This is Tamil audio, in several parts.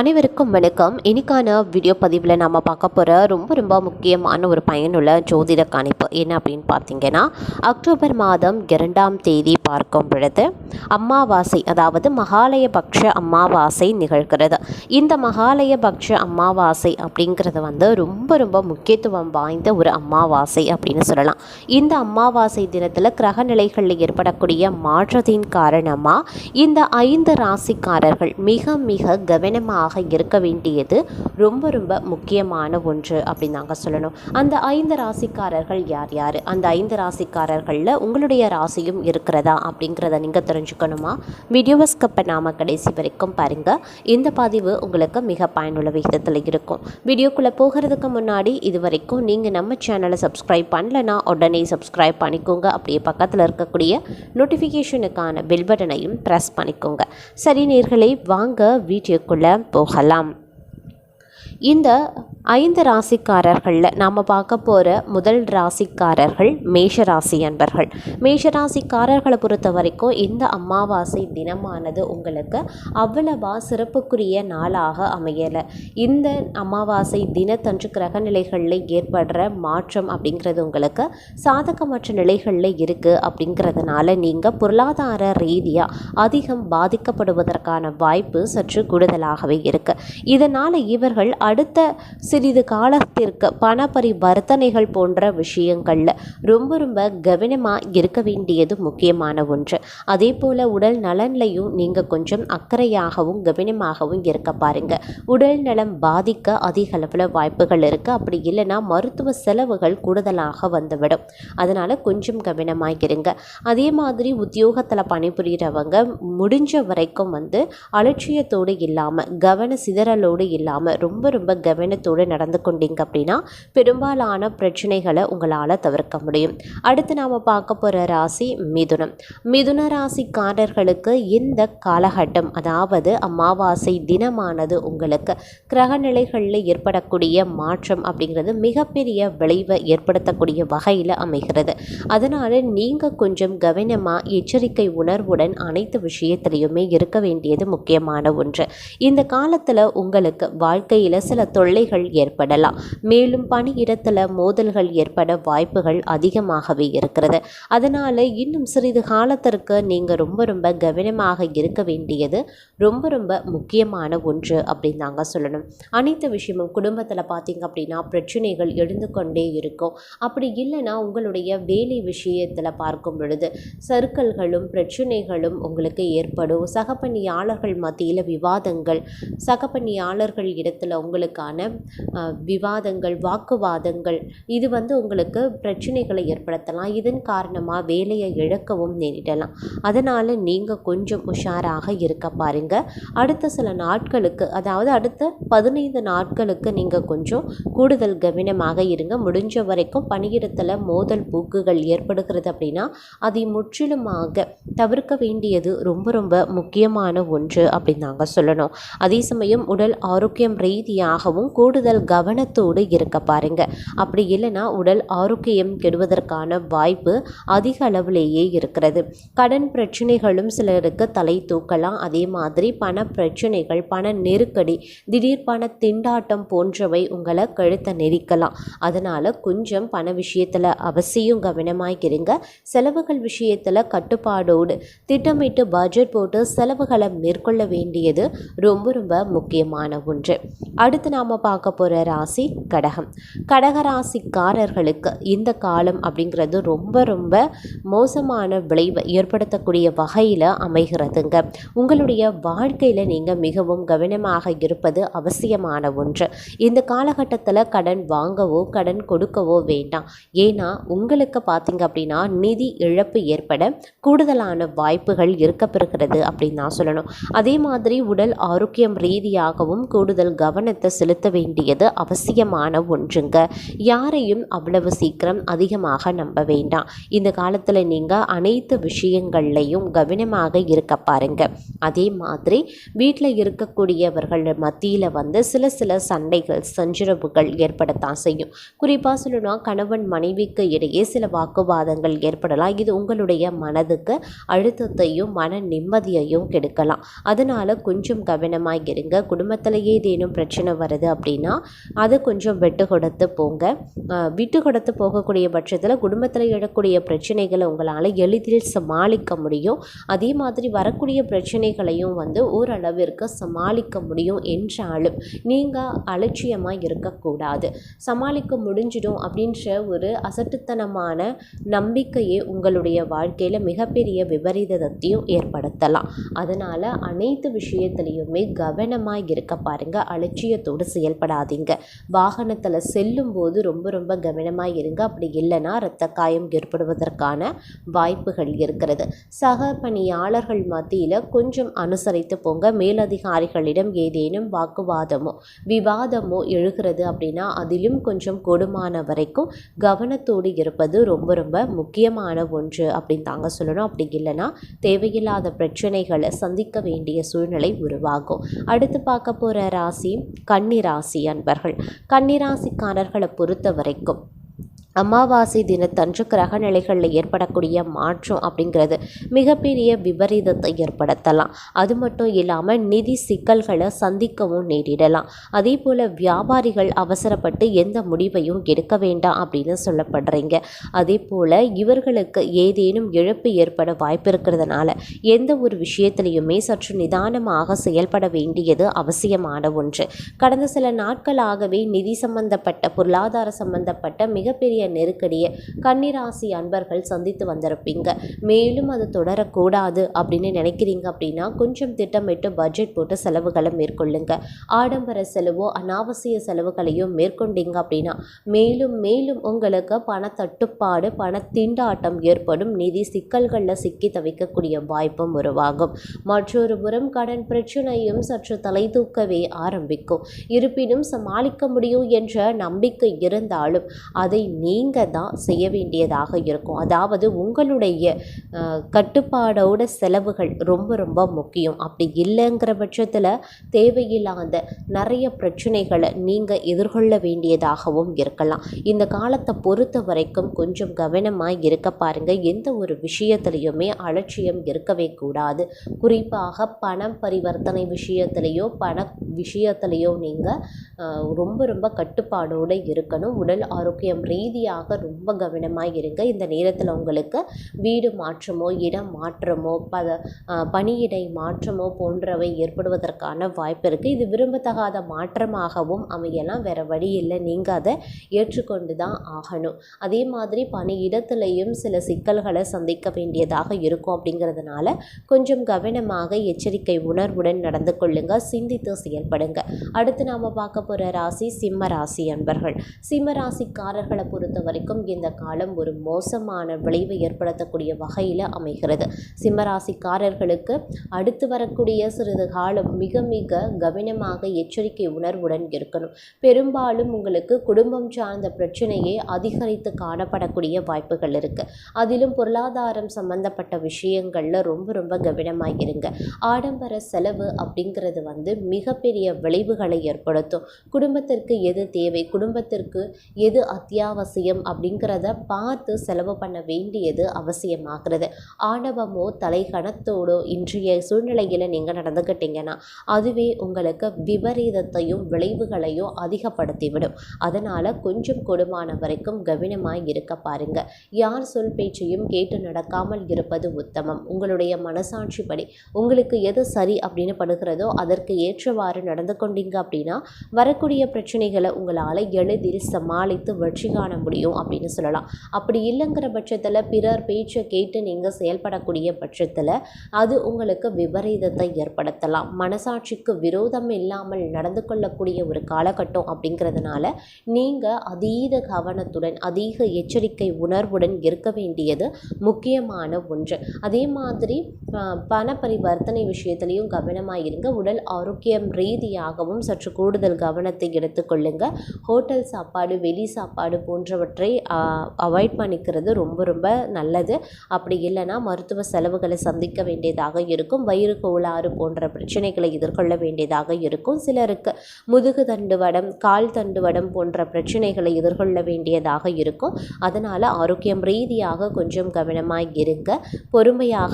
அனைவருக்கும் வணக்கம். இன்னைக்கான வீடியோ பதிவில் நம்ம பார்க்க போகிற ரொம்ப ரொம்ப முக்கியமான ஒரு பயனுள்ள ஜோதிட கணிப்பு என்ன அப்படின்னு பார்த்தீங்கன்னா அக்டோபர் மாதம் இரண்டாம் தேதி பார்க்கும் பொழுது அமாவாசை அதாவது மகாலயபக்ஷ அம்மாவாசை நிகழ்கிறது. இந்த மகாலயபக்ஷ அமாவாசை அப்படிங்கிறது வந்து ரொம்ப ரொம்ப முக்கியத்துவம் வாய்ந்த ஒரு அம்மாவாசை அப்படின்னு சொல்லலாம். இந்த அமாவாசை தினத்தில் கிரக நிலைகளில் ஏற்படக்கூடிய மாற்றத்தின் காரணமாக இந்த ஐந்து ராசிக்காரர்கள் மிக மிக கவனமாக இருக்க வேண்டியது ரொம்ப ரொம்ப முக்கியமான ஒன்று அப்படின்னு நாங்கள் சொல்லணும். அந்த ஐந்து ராசிக்காரர்கள் யார் யார்? அந்த ஐந்து ராசிக்காரர்களில் உங்களுடைய ராசியும் இருக்கிறதா அப்படிங்கிறத நீங்கள் தெரிஞ்சுக்கணுமா? வீடியோவை ஸ்கிப் பண்ணாமல் கடைசி வரைக்கும் பாருங்கள் இந்த பதிவு உங்களுக்கு மிக பயனுள்ள விகிதத்தில் இருக்கும். வீடியோக்குள்ளே போகிறதுக்கு முன்னாடி இது வரைக்கும் நீங்கள் நம்ம சேனலை சப்ஸ்கிரைப் பண்ணலனா உடனே சப்ஸ்கிரைப் பண்ணிக்கோங்க. அப்படியே பக்கத்தில் இருக்கக்கூடிய நோட்டிஃபிகேஷனுக்கான பெல் பட்டனையும் ப்ரெஸ் பண்ணிக்கோங்க. சரி நேர்களை வாங்க வீடியோக்குள்ளே போகலாம் இந்த ஐந்து ராசிக்காரர்களில் நாம் பார்க்க போகிற முதல் ராசிக்காரர்கள் மேஷ ராசி அன்பர்கள். மேஷ ராசிக்காரர்களை பொறுத்த வரைக்கும் இந்த அமாவாசை தினமானது உங்களுக்கு அவ்வளவா சிறப்புக்குரிய நாளாக அமையலை. இந்த அமாவாசை தினத்தன்று கிரக நிலைகளில் ஏற்படுற மாற்றம் அப்படிங்கிறது உங்களுக்கு சாதகமற்ற நிலைகளில் இருக்குது அப்படிங்கிறதுனால நீங்கள் பொருளாதார ரீதியாக அதிகம் பாதிக்கப்படுவதற்கான வாய்ப்பு சற்று கூடுதலாகவே இருக்குது இதனால் இவர்கள் அடுத்த சிறிது காலத்திற்கு பண பரிவர்த்தனைகள் போன்ற விஷயங்களில் ரொம்ப ரொம்ப கவனமாக இருக்க வேண்டியது முக்கியமான ஒன்று. அதே போல் உடல் நலன்லையும் நீங்கள் கொஞ்சம் அக்கறையாகவும் கவனமாகவும் இருக்க பாருங்க. உடல் நலம் பாதிக்க அதிக அளவில் வாய்ப்புகள் இருக்குது அப்படி இல்லைன்னா மருத்துவ செலவுகள் கூடுதலாக வந்துவிடும். அதனால் கொஞ்சம் கவனமாக இருங்க. அதே மாதிரி உத்தியோகத்தில் பணிபுரிகிறவங்க முடிஞ்ச வரைக்கும் வந்து அலட்சியத்தோடு இல்லாமல் கவன சிதறலோடு இல்லாமல் ரொம்ப ரொம்ப கவனத்தோடு நடந்து கொண்டீங்க அப்படின்னா பெரும்பாலான பிரச்சனைகளை உங்களால் தவிர்க்க முடியும். அடுத்து நாம் பார்க்க போகிற ராசி மிதுனம். மிதுன ராசிக்காரர்களுக்கு இந்த காலகட்டம் அதாவது அமாவாசை தினமானது உங்களுக்கு கிரகநிலைகளில் ஏற்படக்கூடிய மாற்றம் அப்படிங்கிறது மிகப்பெரிய விளைவை ஏற்படுத்தக்கூடிய வகையில் அமைகிறது. அதனால் நீங்கள் கொஞ்சம் கவனமாக எச்சரிக்கை உணர்வுடன் அனைத்து விஷயத்திலையுமே இருக்க வேண்டியது முக்கியமான ஒன்று. இந்த காலத்தில் உங்களுக்கு வாழ்க்கையில் சில தொல்லைகள் ஏற்படலாம். மேலும் பணியிடத்தில் மோதல்கள் ஏற்பட வாய்ப்புகள் அதிகமாகவே இருக்கிறது. அதனால் இன்னும் சிறிது காலத்திற்கு நீங்கள் ரொம்ப ரொம்ப கவனமாக இருக்க வேண்டியது ரொம்ப ரொம்ப முக்கியமான ஒன்று அப்படின்னு தாங்க சொல்லணும். அனைத்து விஷயமும் குடும்பத்தில் பார்த்தீங்க அப்படின்னா பிரச்சனைகள் எழுந்து கொண்டே இருக்கும். அப்படி இல்லைன்னா உங்களுடைய வேலை விஷயத்தில் பார்க்கும் பொழுது சர்க்கல்களும் பிரச்சனைகளும் உங்களுக்கு ஏற்படும். சக பணியாளர்கள் மத்தியில் விவாதங்கள் சக பணியாளர்கள் இடத்துல உங்களுக்கான விவாதங்கள் வாக்குவாதங்கள் இது வந்து உங்களுக்கு பிரச்சனைகளை ஏற்படுத்தலாம். இதன் காரணமாக வேலையை இழக்கவும் நேரிடலாம். அதனால் நீங்கள் கொஞ்சம் உஷாராக இருக்க பாருங்க. அடுத்த சில நாட்களுக்கு அதாவது அடுத்த பதினைந்து நாட்களுக்கு நீங்கள் கொஞ்சம் கூடுதல் கவனமாக இருங்க. முடிஞ்ச வரைக்கும் பணியிடத்தில் மோதல் போக்குகள் ஏற்படுகிறது அப்படின்னா அதை முற்றிலுமாக தவிர்க்க வேண்டியது ரொம்ப ரொம்ப முக்கியமான ஒன்று அப்படின்னு நாங்கள் சொல்லணும். அதே சமயம் உடல் ஆரோக்கியம் ரீதியாக ஆகவும் கூடுதல் கவனத்தோடு இருக்க பாருங்க. அப்படி இல்லைன்னா உடல் ஆரோக்கியம் கெடுவதற்கான வாய்ப்பு அதிக அளவிலேயே இருக்கிறது. கடன் பிரச்சனைகளும் சிலருக்கு தலை தூக்கலாம். அதே மாதிரி பண பிரச்சனைகள் பண நெருக்கடி திடீர் பண திண்டாட்டம் போன்றவை உங்களை கழுத்தை நெரிக்கலாம். அதனால் கொஞ்சம் பண விஷயத்தில் அவசியம் கவனமாக இருங்க. செலவுகள் விஷயத்தில் கட்டுப்பாடோடு திட்டமிட்டு பட்ஜெட் போட்டு செலவுகளை மேற்கொள்ள வேண்டியது ரொம்ப ரொம்ப முக்கியமான ஒன்று. அடுத்து அடுத்து நாம் பார்க்க போகிற ராசி கடகம். கடக ராசிக்காரர்களுக்கு இந்த காலம் அப்படிங்கிறது ரொம்ப ரொம்ப மோசமான விளைவை ஏற்படுத்தக்கூடிய வகையில் அமைகிறதுங்க. உங்களுடைய வாழ்க்கையில் நீங்கள் மிகவும் கவனமாக இருப்பது அவசியமான ஒன்று. இந்த காலகட்டத்தில் கடன் வாங்கவோ கடன் கொடுக்கவோ வேண்டாம். ஏன்னா உங்களுக்கு பார்த்தீங்க அப்படின்னா நிதி இழப்பு ஏற்பட கூடுதலான வாய்ப்புகள் இருக்கப்பெறுகிறது அப்படின்னு நான் சொல்லணும். அதே மாதிரி உடல் ஆரோக்கியம் ரீதியாகவும் கூடுதல் கவனத்தை கவனத்தை செலுத்த வேண்டியது அவசியமான ஒன்றுங்க. யாரையும் அவ்வளவு சீக்கிரம் அதிகமாக நம்ப வேண்டாம். இந்த காலத்தில் நீங்கள் அனைத்து விஷயங்கள்லையும் கவனமாக இருக்க பாருங்க. அதே மாதிரி வீட்டில் இருக்கக்கூடியவர்கள் மத்தியில் வந்து சில சில சண்டைகள் சஞ்சரவுகள் ஏற்படத்தான் செய்யும். குறிப்பாக சொல்லணும்னா கணவன் மனைவிக்கு இடையே சில வாக்குவாதங்கள் ஏற்படலாம். இது உங்களுடைய மனதுக்கு அழுத்தத்தையும் மன நிம்மதியையும் கெடுக்கலாம். அதனால் கொஞ்சம் கவனமாக இருங்க. குடும்பத்திலேயே ஏதேனும் பிரச்சனை வருது அப்படின்னா அது கொஞ்சம் விட்டு கொடுத்து போங்க. விட்டு கொடுத்து போகக்கூடிய பட்சத்தில் குடும்பத்தில் எழக்கூடிய பிரச்சனைகளை உங்களால் எளிதில் சமாளிக்க முடியும். அதே மாதிரி வரக்கூடிய பிரச்சனைகளையும் வந்து ஓரளவிற்கு சமாளிக்க முடியும் என்றாலும் நீங்கள் அலட்சியமாக இருக்கக்கூடாது. சமாளிக்க முடிஞ்சிடும் அப்படின்ற ஒரு அசட்டுத்தனமான நம்பிக்கையே உங்களுடைய வாழ்க்கையில் மிகப்பெரிய விபரீதத்தையும் ஏற்படுத்தலாம். அதனால் அனைத்து விஷயத்துலையுமே கவனமாக இருக்க பாருங்கள் அலட்சியம் தைரியத்தோடு செயல்படாதீங்க. வாகனத்தில் செல்லும்போது ரொம்ப ரொம்ப கவனமாக இருங்க. அப்படி இல்லைன்னா இரத்த காயம் ஏற்படுவதற்கான வாய்ப்புகள் இருக்கிறது. சக பணியாளர்கள் மத்தியில் கொஞ்சம் அனுசரித்து போங்க. மேலதிகாரிகளிடம் ஏதேனும் வாக்குவாதமோ விவாதமோ எழுகிறது அப்படின்னா அதிலும் கொஞ்சம் கொடுமான வரைக்கும் கவனத்தோடு இருப்பது ரொம்ப ரொம்ப முக்கியமான ஒன்று அப்படின்னு தாங்க சொல்லணும். அப்படி இல்லைன்னா தேவையில்லாத பிரச்சனைகளை சந்திக்க வேண்டிய சூழ்நிலை உருவாகும். அடுத்து பார்க்க போகிற ராசி கன்னிராசி அன்பர்கள். கன்னிராசிக்காரர்களை பொறுத்த வரைக்கும் அமாவாசை தினத்தன்று கிரக நிலைகளில் ஏற்படக்கூடிய மாற்றம் அப்படிங்கிறது மிகப்பெரிய விபரீதத்தை ஏற்படுத்தலாம். அது மட்டும் இல்லாமல் நிதி சிக்கல்களை சந்திக்கவும் நேரிடலாம். அதே போல் வியாபாரிகள் அவசரப்பட்டு எந்த முடிவையும் எடுக்க வேண்டாம் அப்படின்னு சொல்லப்படுறீங்க. அதே போல் இவர்களுக்கு ஏதேனும் இழப்பு ஏற்பட வாய்ப்பு இருக்கிறதுனால எந்த ஒரு விஷயத்திலையுமே சற்று நிதானமாக செயல்பட வேண்டியது அவசியமான ஒன்று. கடந்த சில நாட்களாகவே நிதி சம்பந்தப்பட்ட பொருளாதார சம்பந்தப்பட்ட மிகப்பெரிய நெருக்கடியை கன்னிராசி அன்பர்கள் சந்தித்து வந்திருப்பீங்க. மேலும் அது தொடரக்கூடாது அப்படின்னு நினைக்கிறீங்க அப்படின்னா கொஞ்சம் திட்டமிட்டு பட்ஜெட் போட்டு செலவுகளை மேற்கொள்ளுங்க. ஆடம்பர செலவோ அனாவசிய செலவுகளையும் மேற்கொண்டீங்க அப்படின்னா மேலும் மேலும் உங்களுக்கு பணத்தட்டுப்பாடு பண திண்டாட்டம் ஏற்படும். நிதி சிக்கல்களில் சிக்கி தவிக்கக்கூடிய வாய்ப்பும் உருவாகும். மற்றொரு புறம் கடன் பிரச்சனையும் சற்று தலை தூக்கவே ஆரம்பிக்கும். இருப்பினும் சமாளிக்க முடியும் என்ற நம்பிக்கை இருந்தாலும் அதை நீங்கள் தான் செய்ய வேண்டியதாக இருக்கும். அதாவது உங்களுடைய கட்டுப்பாடோட செலவுகள் ரொம்ப ரொம்ப முக்கியம். அப்படி இல்லைங்கிற பட்சத்தில் தேவையில்லாத நிறைய பிரச்சனைகளை நீங்கள் எதிர்கொள்ள வேண்டியதாகவும் இருக்கலாம். இந்த காலத்தை பொறுத்த வரைக்கும் கொஞ்சம் கவனமாக இருக்க பாருங்கள் எந்த ஒரு விஷயத்துலையுமே அலட்சியம் இருக்கவே கூடாது. குறிப்பாக பணம் பரிவர்த்தனை விஷயத்திலையோ பண விஷயத்திலையோ நீங்கள் ரொம்ப ரொம்ப கட்டுப்பாடோடு இருக்கணும். உடல் ஆரோக்கியம் ரீதியாக ரொம்ப கவனமாக இருங்க. இந்த நேரத்தில் உங்களுக்கு வீடு மாற்றமோ இடம் மாற்றமோ பத பணியிடை மாற்றமோ போன்றவை ஏற்படுவதற்கான வாய்ப்பு இருக்குது இது விரும்பத்தகாத மாற்றமாகவும் அமையலாம். வேறு வழி இல்லை. நீங்கள் அதை ஏற்றுக்கொண்டு தான் ஆகணும். அதே மாதிரி பணியிடத்துலையும் சில சிக்கல்களை சந்திக்க வேண்டியதாக இருக்கும் அப்படிங்கிறதுனால கொஞ்சம் கவனமாக எச்சரிக்கை உணர்வுடன் நடந்து கொள்ளுங்க. சிந்தித்து செயல்படுங்க. அடுத்து நாம் பார்க்க போகிற ராசி சிம்ம ராசி அன்பர்கள். சிம்ம ராசிக்காரர்களை பொறுத்த வரைக்கும் இந்த காலம் ஒரு மோசமான விளைவை ஏற்படுத்தக்கூடிய வகையில் அமைகிறது. சிம்மராசிக்காரர்களுக்கு அடுத்து வரக்கூடிய சிறிது காலம் மிக மிக கவனமாக எச்சரிக்கை உணர்வுடன் இருக்கணும். பெரும்பாலும் உங்களுக்கு குடும்பம் சார்ந்த பிரச்சனையே அதிகரித்து காணப்படக்கூடிய வாய்ப்புகள் இருக்குது அதிலும் பொருளாதாரம் சம்பந்தப்பட்ட விஷயங்களில் ரொம்ப ரொம்ப கவனமாக இருங்க. ஆடம்பர செலவு அப்படிங்கிறது வந்து மிகப்பெரிய விளைவுகளை ஏற்படுத்தும். குடும்பத்திற்கு எது தேவை? குடும்பத்திற்கு எது அத்தியாவசியம்? அவசியம் அப்படிங்கிறத பார்த்து செலவு பண்ண வேண்டியது அவசியமாகிறது. ஆணவமோ தலைகணத்தோடோ இன்றைய சூழ்நிலையில் நீங்கள் நடந்துக்கிட்டீங்கன்னா அதுவே உங்களுக்கு விபரீதத்தையும் விளைவுகளையும் அதிகப்படுத்திவிடும். அதனால் கொஞ்சம் கொடுமான வரைக்கும் கவனமாக இருக்க பாருங்க. யார் சொல் பேச்சையும் கேட்டு நடக்காமல் இருப்பது உத்தமம். உங்களுடைய மனசாட்சிப்படி உங்களுக்கு எது சரி அப்படின்னு படுகிறதோ அதற்கு ஏற்றவாறு நடந்து கொண்டீங்க அப்படின்னா வரக்கூடிய பிரச்சனைகளை உங்களால் எளிதில் சமாளித்து வெற்றி காண முடியும் அப்படின்னு சொல்லலாம். அப்படி இல்லைங்கிற பட்சத்தில் பிறர் பேச்சை கேட்டு நீங்கள் செயல்படக்கூடிய பட்சத்தில் அது உங்களுக்கு விபரீதத்தை ஏற்படுத்தலாம். மனசாட்சிக்கு விரோதம் இல்லாமல் நடந்து கொள்ளக்கூடிய ஒரு காலகட்டம் அப்படிங்கிறதுனால நீங்கள் அதீத கவனத்துடன் அதிக எச்சரிக்கை உணர்வுடன் இருக்க வேண்டியது முக்கியமான ஒன்று. அதே மாதிரி பண பரிவர்த்தனை விஷயத்துலையும் கவனமாக இருங்க உடல் ஆரோக்கியம் ரீதியாகவும் சற்று கூடுதல் கவனத்தை எடுத்துக்கொள்ளுங்க. ஹோட்டல் சாப்பாடு வெளி சாப்பாடு போன்ற போன்றவற்றை அவாய்ட் பண்ணிக்கிறது ரொம்ப ரொம்ப நல்லது. அப்படி இல்லைன்னா மருத்துவ செலவுகளை சந்திக்க வேண்டியதாக இருக்கும். வயிறு கோளாறு போன்ற பிரச்சனைகளை எதிர்கொள்ள வேண்டியதாக இருக்கும். சிலருக்கு முதுகு தண்டுவடம் கால் தண்டுவடம் போன்ற பிரச்சனைகளை எதிர்கொள்ள வேண்டியதாக இருக்கும். அதனால் ஆரோக்கியம் ரீதியாக கொஞ்சம் கவனமாக இருங்க. பொறுமையாக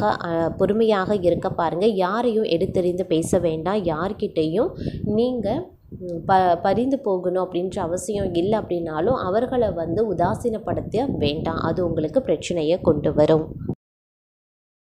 பொறுமையாக இருக்க பாருங்கள் யாரையும் எடுத்தெறிந்து பேச வேண்டாம். யார்கிட்டேயும் நீங்கள் ப பரிந்து போகணும் அப்படின்ற அவசியம் இல்லை அப்படின்னாலும் அவர்களை வந்து உதாசீனப்படுத்த வேண்டாம். அது உங்களுக்கு பிரச்சனையை கொண்டு வரும்.